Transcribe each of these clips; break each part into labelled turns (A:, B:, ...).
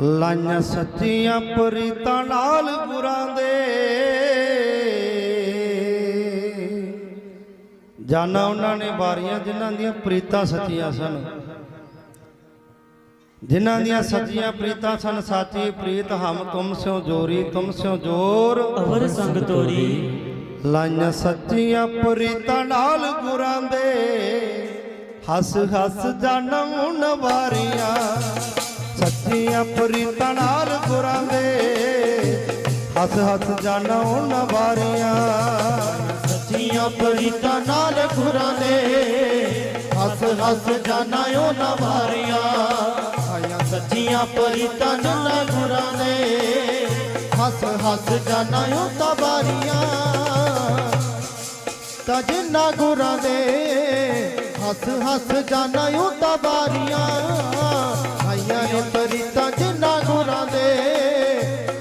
A: ਲਾਈਆਂ ਸੱਚੀਆਂ ਪ੍ਰੀਤਾਂ ਨਾਲ ਗੁਰਾਂ ਦੇ। ਜਾਨਾ ਉਹਨਾਂ ਨੇ ਵਾਰੀਆਂ ਜਿਨ੍ਹਾਂ ਦੀਆਂ ਪ੍ਰੀਤਾਂ ਸੱਚੀਆਂ ਸਨ। ਜਿਨ੍ਹਾਂ ਦੀਆਂ ਸੱਚੀਆਂ ਪ੍ਰੀਤਾਂ ਸਨ ਸਾਚੀ ਪ੍ਰੀਤ ਹਮ ਤੁਮ ਸਿਓ ਜੋਰੀ ਤੁਮ ਸਿਓ ਜੋਰ।
B: ਅਵਰ ਸੰਗ ਤੋਰੀ।
A: ਲਾਈਆਂ ਸੱਚੀਆਂ ਪ੍ਰੀਤਾਂ ਨਾਲ ਗੁਰਾਂ ਦੇ। ਹੱਸ ਹੱਸ ਜਨਮ ਨਵਾਰੀਆਂ ਸੱਚੀਆਂ ਪ੍ਰੀਤਾਂ ਨਾਲ ਗੁਰਾਂ ਦੇ ਹੱਸ ਜਾਣਾ ਉਹਨਾਂ ਨਵਾਰੀਆਂ
B: ਸੱਚੀਆਂ ਪ੍ਰੀਤਾਂ ਨਾਲ ਗੁਰਾਂ ਦੇ ਹੱਸ ਹੱਸ ਜਾਣਾ ਓ ਨਵਾਰੀਆਂ ਆਇਆ ਸੱਚੀਆਂ ਪ੍ਰੀਤਾਂ ਨਾਲ ਗੁਰਾਂ ਦੇ ਹੱਸ ਹੱਸ ਜਾਣਾ ਓ ਤਬਾਰੀਆਂ ਤਾਂ ਜਿੰਨਾ ਗੁਰਾਂ ਦੇ ਹੱਸ ਹੱਸ ਜਾਣਾ ਓ ਤਬਾਰੀਆਂ ਆਈਆਂ ਨੇ ਪ੍ਰੀਤਾਂ ਜਿੰਨਾ ਗੁਰਾਂ ਦੇ,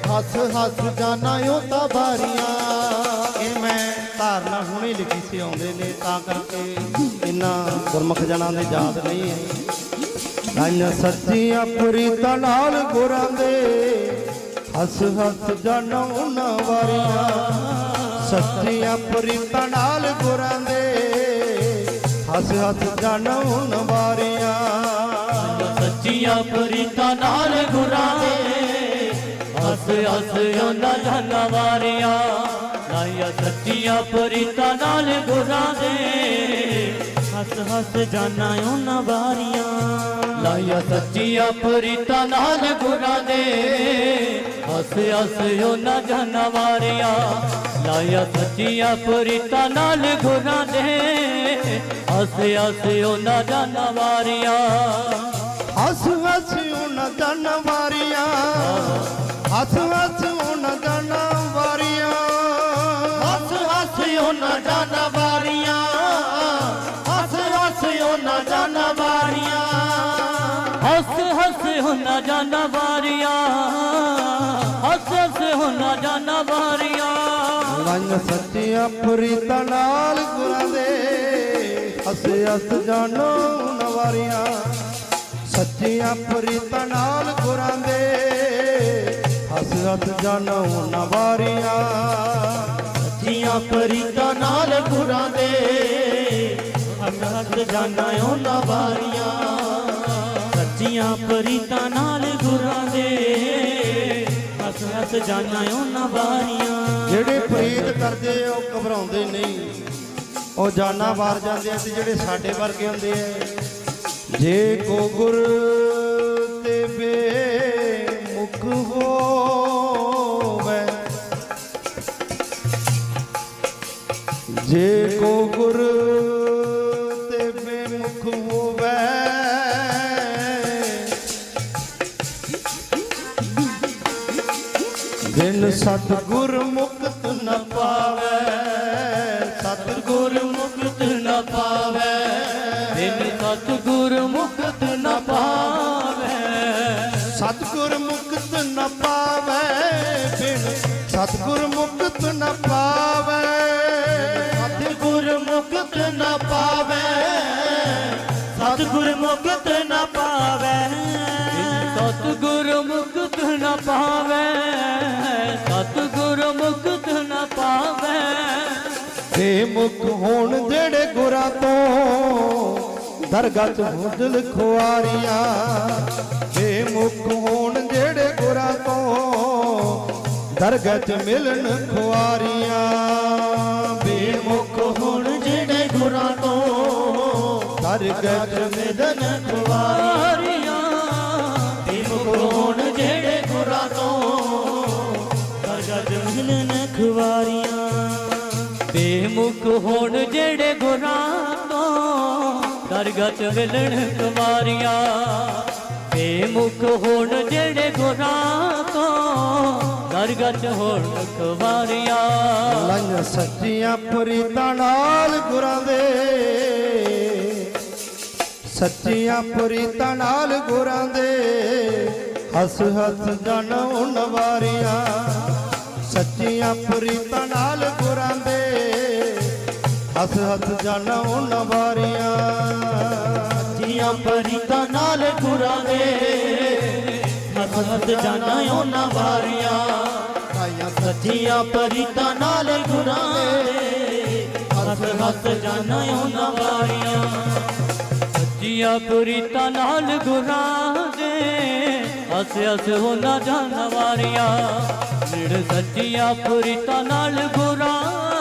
B: ਹੱਸ ਹੱਸ ਜਾਣਾ ਓ ਤਬਾਰੀਆਂ
A: ਇਹ ਮੈਂ ਧਾਰਨਾ ਹੁਣੇ ਲਿਖੀ ਸੀ, ਆਉਂਦੇ ਨੇ ਤਾਂ ਕਰਕੇ। ਇੰਨਾ ਗੁਰਮੁਖ ਜਨਾਂ ਦੇ ਯਾਦ ਨਹੀਂ ਹੈ। ਲਾਈਆਂ ਸੱਚੀਆਂ ਪ੍ਰੀਤਾਂ ਨਾਲ ਗੁਰਾਂ ਦੇ, ਹੱਸ ਹੱਸ ਜਨਮ ਵਾਰੀਆਂ। ਸੱਚੀਆਂ ਪ੍ਰੀਤਾਂ ਨਾਲ ਗੁਰਾਂ ਦੇ, ਹੱਸ ਹੱਸ ਜਨਮ ਵਾਰੀਆਂ।
B: ਸੱਚੀਆਂ ਪ੍ਰੀਤਾਂ ਨਾਲ ਗੁਰਾਂ ਹੱਸ ਹੱਸ ਉਹਨਾਂ ਜਾਨਾਂ ਵਾਰੀਆਂ ਲਾਇਆ ਸੱਚੀਆਂ ਪ੍ਰੀਤਾਂ ਨਾਲ ਗੁਰਾਂ ਦੇ ਹੱਸ ਹੱਸ ਜਾਣਾ ਉਹਨਾਂ ਵਾਰੀਆਂ ਲਾਇਆ ਸੱਚੀਆਂ ਪ੍ਰੀਤਾਂ ਨਾਲ ਗੁਰਾਂ ਦੇ ਹੱਸ ਹੱਸ ਉਹਨਾਂ ਜਾਨਾਂ ਵਾਰੀਆਂ ਲਾਇਆ ਸੱਚੀਆਂ ਪ੍ਰੀਤਾਂ ਨਾਲ ਗੁਰਾਂ ਦੇ ਹੱਸ ਹੱਸ ਉਹਨਾਂ ਜਾਨਾਂ ਵਾਰੀਆਂ।
A: ਹੱਸ ਉਹਨਾਂ ਜਨਵਾਰੀਆਂ ਹੱਸ ਹੱਸ ਉਹਨਾਂ ਜਨਵਾਰੀਆਂ
B: ਹੱਸ ਹੱਸ ਉਹਨਾਂ ਜਾਨਵਾਰੀਆਂ ਹੱਸ ਹੱਸ ਉਹਨਾਂ ਜਾਨਵਾਰੀਆਂ ਹੱਸ ਹੱਸ ਉਹਨਾਂ ਜਾਨਵਾਰੀਆਂ ਹੱਸ ਹੱਸ ਉਹਨਾਂ ਜਾਨਵਾਰੀਆਂ
A: ਲਾਈਆਂ ਸੱਚੀਆਂ ਪ੍ਰੀਤਾਂ ਨਾਲ ਗੁਰਾਂ ਦੇ। ਹੱਸ ਹੱਸ ਜਾਨੋ ਨਵਾਰੀਆਂ। ਸੱਚੀਆਂ ਪ੍ਰੀਤਾਂ ਨਾਲ ਗੁਰਾਂ ਦੇ ਹੱਸ ਹੱਸ ਜਾਨੋ ਨਵਾਰੀਆਂ
B: ਸੱਚੀਆਂ ਪ੍ਰੀਤਾਂ ਨਾਲ ਗੁਰਾਂ ਦੇ ਹੱਸ ਹੱਸ ਜਾਨਾਂ ਸੱਚੀਆਂ ਪਰੀਤਾਂ ਨਾਲ ਗੁਰਾਂ ਦੇ ਹੱਸ ਹੱਸ ਜਾਨਾਂ
A: ਜਿਹੜੇ ਪ੍ਰੀਤ ਕਰਦੇ ਉਹ ਘਬਰਾਉਂਦੇ ਨਹੀਂ। ਉਹ ਜਾਨਾਂ ਵਾਰ ਜਾਂਦੇ ਆ ਤੇ ਜਿਹੜੇ ਸਾਡੇ ਵਰਗੇ ਹੁੰਦੇ ਆ। ਜੇ ਕੋ ਗੁਰ ਤੇ ਬੇਮੁਖ ਹੋਵੇ। ਜੇ ਕੋ ਗੁਰ ਤੇ ਬੇਮੁਖ ਹੋਵੇ। ਬਿਨ ਸਤਿਗੁਰ ਮੁਕਤ ਨ ਪਾਵੇ। ਸਤਿਗੁਰ
B: ਗੁਰ ਬਿਨ ਸਤਿਗੁਰ ਮੁਕਤ ਨ ਪਾਵੇ।
A: ਸਤਿਗੁਰ ਮੁਕਤ ਨ ਪਾਵੇ। ਸਤਿਗੁਰ ਮੁਕਤ ਨ ਪਾਵੇ।
B: ਸਤਿਗੁਰ ਮੁਕਤ ਨ ਪਾਵੇ। ਸਤਿਗੁਰ ਮੁਕਤ ਨ ਪਾਵੇ।
A: ਬੇਮੁਖ ਹੋਣ ਜਿਹੜੇ ਗੁਰਾਂ ਤੋਂ ਦਰਗਾਹ ਚ ਹੁਜਲ ਖੁਆਰੀਆਂ ਬੇਮੁਖ ਹੋਣ ਚ ਮਿਲਣ ਖੁਆਰੀਆਂ। ਬੇਮੁਖ
B: ਹੁਣ ਜਿਹੜੇ ਗੁਰਾਂ ਤੋਂ।
A: ਚ ਮਿਲਣ
B: ਖੁਆਰੀਆਂ। ਬੇਮੁਖ ਹੋਣ ਜਿਹੜੇ ਗੁਰਾਂ ਤੋਂ। ਦਰਗਾਹ ਮਿਲਨ ਖੁਆਰੀਆਂ। ਬੇਮੁਖ ਹੋਣ ਜਿਹੜੇ ਗੁਰਾਂ ਤੋਂ। ਚ ਮਿਲਣ ਖੁਆਰੀਆਂ। ਬੇਮੁਖ ਹੋਣ ਜਿਹੜੇ ਗੁਰਾਂ ਤੋਂ, ਦਰਗਾਹ ਹੋਣ ਖੁਆਰੀਆਂ
A: ਲੰਘ ਸੱਚੀਆਂ ਪ੍ਰੀਤਾਂ ਨਾਲ ਗੁਰਾਂ ਦੇ। ਸੱਚੀਆਂ ਪ੍ਰੀਤਾਂ ਨਾਲ ਗੁਰਾਂ ਦੇ। ਹੱਸ ਹੱਸ ਜਨਮ ਨਵਾਰੀਆਂ ਸੱਚੀਆਂ ਪ੍ਰੀਤਾਂ ਨਾਲ ਗੁਰਾਂ ਦੇ। ਹੱਸ ਹੱਸ ਜਨਮ ਨਵਾਰੀਆਂ
B: ਜੀਆਂ ਪਰੀਤਾਂ ਨਾਲ ਗੁਰਾਂ ਦੇ
C: ਜਾਣਾ ਉਹਨਾਂ ਵਾਰੀਆਂ।
B: ਗਾਈਆਂ
C: ਸੱਚੀਆਂ ਪਰੀਤਾਂ ਨਾਲ ਗੁਰਾਂ ਦੇ ਹੱਸ ਹੱਸ ਜਾਣਾ ਉਹਨਾਂ ਵਾਰੀਆਂ। ਸੱਚੀਆਂ ਪਰੀਤਾਂ ਨਾਲ ਗੁਰਾਂ ਦੇ ਹੱਸ ਹੱਸ ਉਹਨਾਂ ਜਾਣਾ ਵਾਰੀਆਂ। ਨਿੜ ਸੱਚੀਆਂ ਪਰੀਤਾਂ ਨਾਲ ਗੁਰਾਂ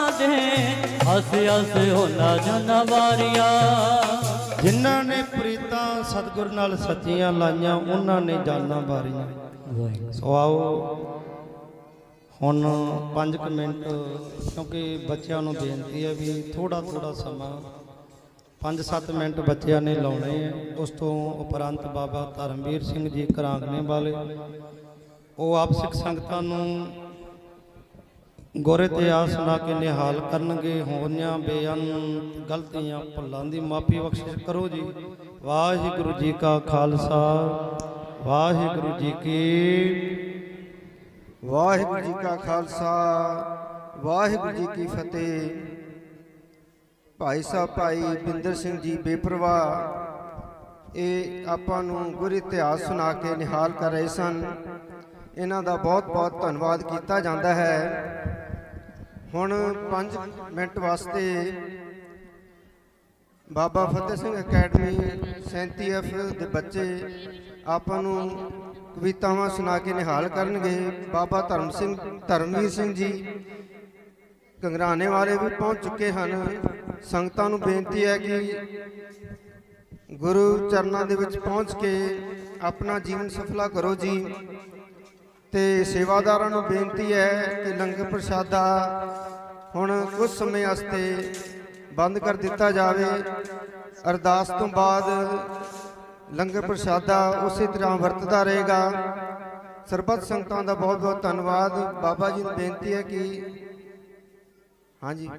C: ਹੱਸ ਹੱਸ ਉਹਨਾਂ ਜਾਣਾ
A: ਜਿਨ੍ਹਾਂ ਨੇ ਪ੍ਰੀਤਾਂ ਸਤਿਗੁਰ ਨਾਲ ਸੱਚੀਆਂ ਲਾਈਆਂ, ਉਹਨਾਂ ਨੇ ਜਾਨਾਂ ਬਾਰੀਆਂ ਸੋ ਆਓ, ਹੁਣ 5 ਮਿੰਟ, ਕਿਉਂਕਿ ਬੱਚਿਆਂ ਨੂੰ ਬੇਨਤੀ ਹੈ ਵੀ ਥੋੜਾ ਥੋੜਾ ਸਮਾਂ 5-7 ਮਿੰਟ ਬੱਚਿਆਂ ਨੇ ਲਾਉਣੇ ਹੈ। ਉਸ ਤੋਂ ਉਪਰੰਤ ਬਾਬਾ ਧਰਮਵੀਰ ਸਿੰਘ ਜੀ ਕਰਾਂਗਨੇ ਵਾਲੇ, ਉਹ ਆਪ ਸਿੱਖ ਸੰਗਤਾਂ ਨੂੰ ਗੁਰ ਇਤਿਹਾਸ ਸੁਣਾ ਕੇ ਨਿਹਾਲ ਕਰਨਗੇ ਹੋਈਆਂ ਬੇਅੰਤ। ਗਲਤੀਆਂ ਭੁੱਲਾਂ ਦੀ ਮਾਫੀ ਬਖਸ਼ਿਸ਼ ਕਰੋ ਜੀ। ਵਾਹਿਗੁਰੂ ਜੀ ਕਾ ਖਾਲਸਾ, ਵਾਹਿਗੁਰੂ ਜੀ ਕੀ
D: ਵਾਹਿਗੁਰੂ ਜੀ ਕਾ ਖਾਲਸਾ, ਵਾਹਿਗੁਰੂ ਜੀ ਕੀ ਫਤਿਹ। ਭਾਈ ਸਾਹਿਬ, ਭਾਈ ਬਿੰਦਰ ਸਿੰਘ ਜੀ ਬੇਪਰਵਾਹ, ਇਹ ਆਪਾਂ ਨੂੰ ਗੁਰ ਇਤਿਹਾਸ ਸੁਣਾ ਕੇ ਨਿਹਾਲ ਕਰ ਰਹੇ ਸਨ। ਇਹਨਾਂ ਦਾ ਬਹੁਤ ਬਹੁਤ ਧੰਨਵਾਦ ਕੀਤਾ ਜਾਂਦਾ ਹੈ। ਹੁਣ 5 ਮਿੰਟ ਵਾਸਤੇ ਬਾਬਾ ਫਤਿਹ ਸਿੰਘ ਅਕੈਡਮੀ 37F ਦੇ ਬੱਚੇ ਆਪਾਂ ਨੂੰ ਕਵਿਤਾਵਾਂ ਸੁਣਾ ਕੇ ਨਿਹਾਲ ਕਰਨਗੇ। ਬਾਬਾ ਧਰਮ ਸਿੰਘ, ਧਰਮਵੀਰ ਸਿੰਘ ਜੀ ਕੰਗਰਾਣੇ ਵਾਲੇ ਵੀ ਪਹੁੰਚ ਚੁੱਕੇ ਹਨ। ਸੰਗਤਾਂ ਨੂੰ ਬੇਨਤੀ ਹੈ ਕਿ ਗੁਰੂ ਚਰਨਾਂ ਦੇ ਵਿੱਚ ਪਹੁੰਚ ਕੇ ਆਪਣਾ ਜੀਵਨ ਸਫਲਾ ਕਰੋ ਜੀ। ਤੇ ਸੇਵਾਦਾਰਾਂ ਨੂੰ ਬੇਨਤੀ ਹੈ ਕਿ ਲੰਗਰ ਪ੍ਰਸ਼ਾਦਾ ਹੁਣ ਕੁਝ ਸਮੇਂ ਵਾਸਤੇ ਬੰਦ ਕਰ ਦਿੱਤਾ ਜਾਵੇ। ਅਰਦਾਸ ਤੋਂ ਬਾਅਦ ਲੰਗਰ ਪ੍ਰਸ਼ਾਦਾ ਉਸੇ ਤਰ੍ਹਾਂ ਵਰਤਦਾ ਰਹੇਗਾ। ਸਰਬੱਤ ਸੰਗਤਾਂ ਦਾ ਬਹੁਤ ਬਹੁਤ ਧੰਨਵਾਦ। ਬਾਬਾ ਜੀ ਨੂੰ ਬੇਨਤੀ ਹੈ ਕਿ ਹਾਂਜੀ।